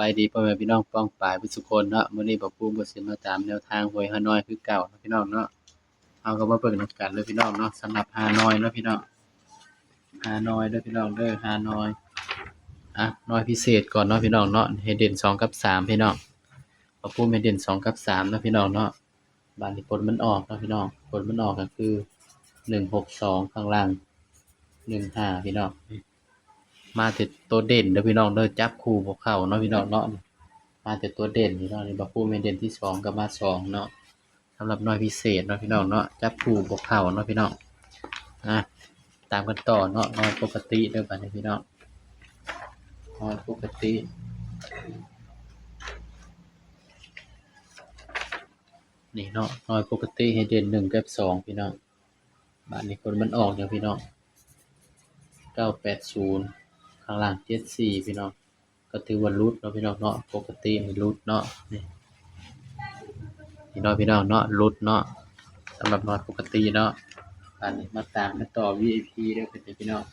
บายดีพ่อแม่พี่น้องป้องปรายทุกคนเนาะมื้อนี้บ่ปูบ่สิมาตามแนวทางหวยฮานอยคือเก่าเนาะพี่น้องเนาะเอาก็มาเบิ่งนำกันเลยพี่น้องเนาะสำหรับฮานอยเนาะพี่น้องฮานอยเด้อพี่น้องเด้อฮานอยอะน้อยพิเศษก่อนเนาะพี่น้องเนาะให้เด่นสองกับสามพี่น้องบ่ปูให้เด่นสองกับสามเนาะพี่น้องเนาะบานนี้ผลมันออกเนาะพี่น้องผลมันออกก็คือ162ข้างล่าง15พี่น้อง มาแต่ตัวเด่นเด้อพี่น้องเด้อจับคู่บ่เข้าเนาะพี่น้องเนาะมาแต่ตัวเด่นพี่น้องนี่บ่คู่แม่นเด่นที่สองก็มาสองเนาะสำหรับน้อยพิเศษเนาะพี่น้องเนาะจับคู่บ่เข้าเนาะพี่น้องอะตามกันต่อเนาะน้อยปกติเด้อบัดนี้พี่น้องน้อยปกตินี่เนาะน้อยปกติให้เด่นหนึ่งกับสองพี่น้องบัดนี้คนมันออกอย่างพี่น้องเก้าแปดศูนย์างล่างเจ็ดสี่พี่น้องก็ถือว่ารุดเนาะพี่น้องเนาะปกติมันรุดเนาะนี่พี่น้องพี่น้องเนาะรุดเนาะสำหรับนอนปกติเนาะอันนี้มาตามกันต่อ VIP เด้เป็นพี่น้อง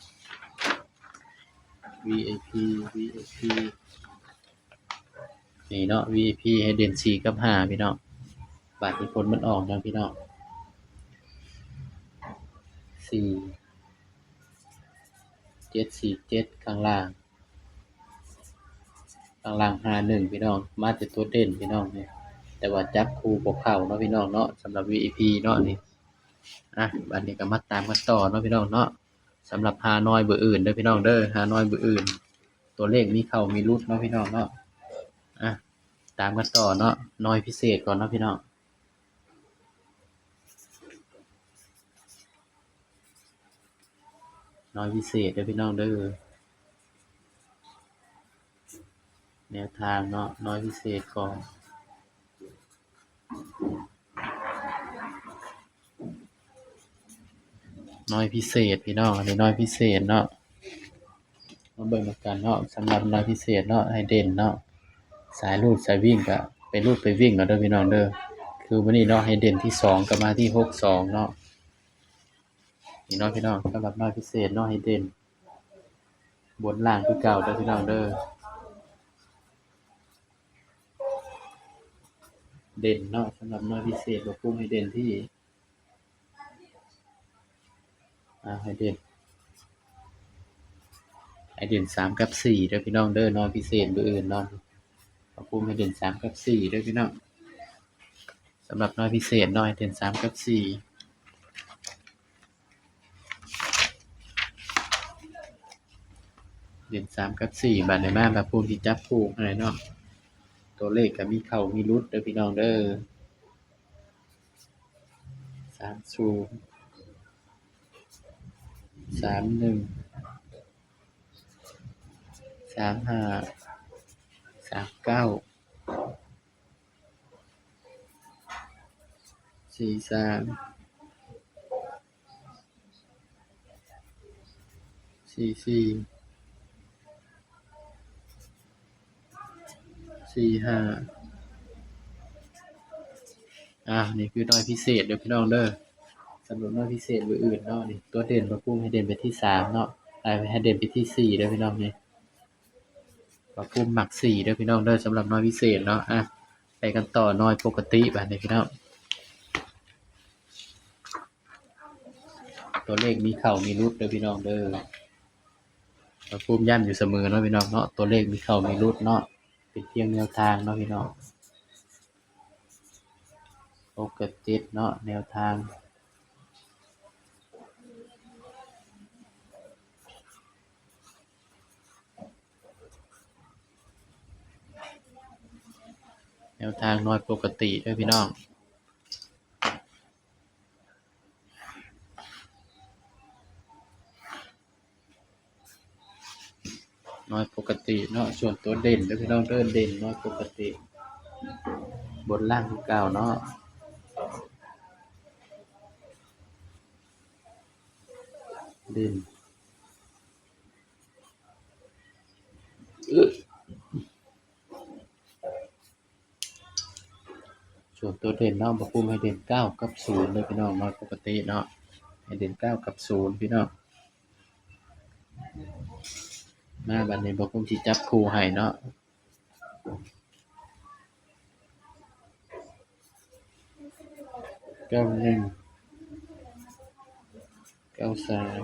VIP VIP นี่เนาะ VIP ให้เด่นสี่กับห้าพี่น้องบาทที่ผลมันออกนะพี่น้องสี่ เจ็ดสี่เจ็ดข้างล่าง ข้างล่างห้าหนึ่งพี่น้อง มาแต่ตัวเด่นพี่น้องเนี่ยแต่ว่าจับคู่บกเข่าเนาะพี่น้องเนาะสำหรับ VIP เนาะนี่อะบัดนี้ก็มาตามกันต่อเนาะพี่น้องเนาะสำหรับฮานอยเบอร์อื่นเด้อพี่น้องเด้อฮานอยเบอร์อื่น ตัวเลขมีเข้ามีรุดเนาะพี่น้องเนาะอะตามกันต่อเนาะนอยพิเศษก่อนเนาะพี่น้อง น้อยพิเศษเด้อพี่น้องเด้อแนวทางเนาะน้อยพิเศษก่อนน้อยพิเศษพี่น้องอันนี้น้อยพิเศษเนาะมาเบิ่งกันเนาะสำหรับน้อยพิเศษเนาะให้เด่นเนาะสายรูดสายวิ่งก็ไปรูดไปวิ่งเนเด้อพี่น้องเด้อคือวันนี้เนาะให้เด่นที่สองก็มาที่หกสองเนาะ นี่เนาะพี่น้องสำหรับน้อยพิเศษเนาะให้เด่น บนล่างคือเก่าเด้อพี่น้องเด้อเด่นเนาะสำหรับน้อยพิเศษเราพุ่งให้เด่นที่อ่าให้เด่นให้เด่นสามกับสี่เด้อพี่น้องเด้อน้อยพิเศษเบอร์อื่นเนาะเราพุ่งให้เด่นสามกับสี่เด้อพี่น้องสำหรับน้อยพิเศษน้อยเด่นสามกับสี่ เด่นสามกับสี่บาทในมาแบบพุ่งที่จับคู่อะไรเนาะตัวเลขก็มีเข้ามีรุดเด้อพี่น้องเด้อสามศูนย์สามหนึ่งสามห้าสามเก้าสี่สามสี่สี่ สี่ห้าอ่านี่คือน้อยพิเศษเด้อพี่น้องเด้อสำหรับน้อยพิเศษเบอร์อื่นเนาะนี่ตัวเด่นมาพุ่งให้เด่นไปที่สามเนาะไอ้ให้เด่นไปที่สี่เด้อพี่น้องนี่มาพุ่งหมักสี่เด้อพี่น้องเด้อสำหรับน้อยพิเศษเนาะอะไปกันต่อน้อยปกติบัดนี้พี่น้องตัวเลขมีเข่ามีรุดเด้อพี่น้องเด้อมาพุ่มย่ำอยู่เสมอเนาะพี่น้องเนาะตัวเลขมีเข่ามีรุดเนาะ เป็นเพียงแนวทางเนาะพี่น้องปกติเนาะแนวทางแนวทางน้อยปกติด้วยพี่น้อง น้อยปกติเนาะส่วนตัวเด่นด้วพี่น้องเดินเด่นน้อยปกติ บนล่างเก่าเนาะเด่นส่วนตัวเด่นเนาะบอกคุมให้เด่นเก้ากับศูนย์เลยพี่น้องน้อยปกติเนาะให้เด่นเก้ากับศูนย์พี่น้อง มาบัดนี้บอกผมสิจับคู่ให้เนาะเก้าหนึ่งเก้าสาม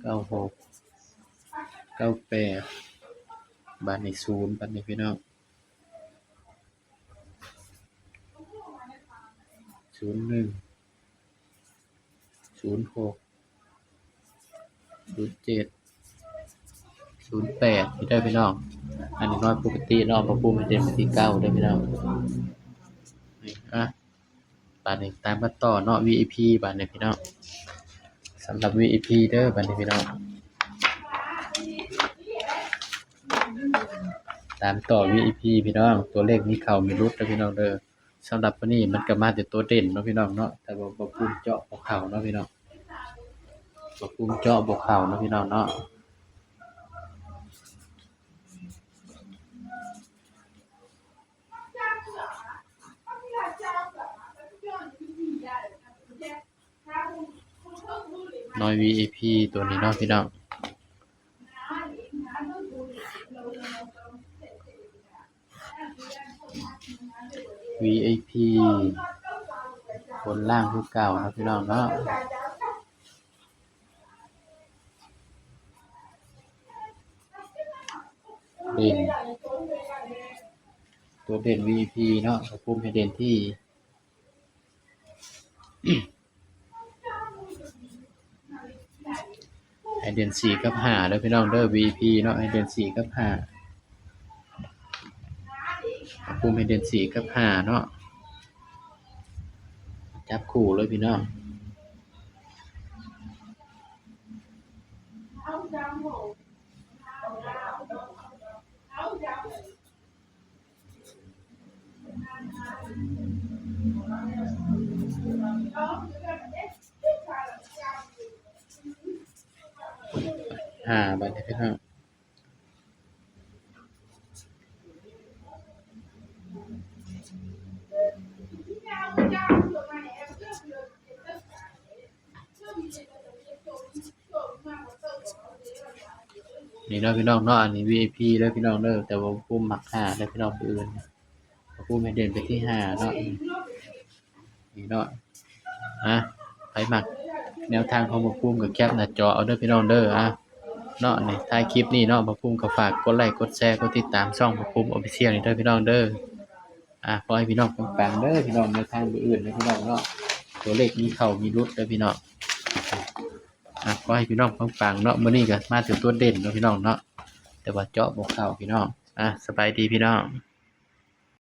เก้าหกเก้าแปดบัดนี้ศูนย์บัดนี้พี่น้องศูนย์หนึ่งศูนย์หก ศูนย์เจ็ดศูนย์แปดได้พี่น้อง อันนี้น้อยปกติเนาะพระภูมิเด่นเป็นที่เก้าได้อพี่น้องนี่อะบาทนี้ตามมาต่อเนาะ VIP บาทนี้พี่น้องสำหรับ VIP เด้อบาทนี้พี่น้องตามต่อ VIP พี่น้อง ตัวเลขมีเข้ามีรุดเด้พี่น้องเด้อสำหรับวันนี้มันก็มาแต่ตัวเด่นเนาะพี่น้องเนาะแต่ว่าบ่ภูมิเจาะบ่เข้าเนาะพี่น้อง บ่ภูมิเจาะบ่เข้านะพี่น้องเนาะน้อย VIP ตัวนี้เนาะพี่น้อง VIP บนล่างคือเก่านะพี่น้องเนาะ เด่น ตัวเด่น VP เนาะเขาพุ่มให้เด่นที่ให้เด่นสี่กับห้าเด้อพี่น้องเด้อ VP เนาะให้เด่นสี่กับห้าภูมิให้เด่นสี่กับห้าเนาะจับคู่เลยพี่น้อง หาบัดนี้พี่น้องนี่เนาะพี่น้องเนาะอันนี้ VIP เด้อพี่น้องเด้อแต่ว่าภูมิมักห้าเด้อพี่น้องผู้อื่นภูมิให้เด่นไปที่ห้าเนาะนี่เนาะ อะไปมักแนวทางของบ่ภูมิก็แคปหน้าจอเอาเด้อพี่น้องเด้ออะเนาะนี่ท้ายคลิปนี้เนาะบ่ภูมิก็ฝากกดไลค์กดแชร์กดติดตามช่องบ่ภูมิ Official นี่เด้อพี่น้องเด้ออะขอให้พี่น้องปังๆเด้อพี่น้องแนวทางอื่นๆเด้อพี่น้องเนาะตัวเลขมีเข้ามีรุดเด้อพี่น้องอะขอให้พี่น้องปังๆเนาะมื้อนี้ก็มาถึงตัวเด่นเนาะพี่น้องเนาะแต่ว่าเจาะบ่เข้าพี่น้องอะสบายดีพี่น้อง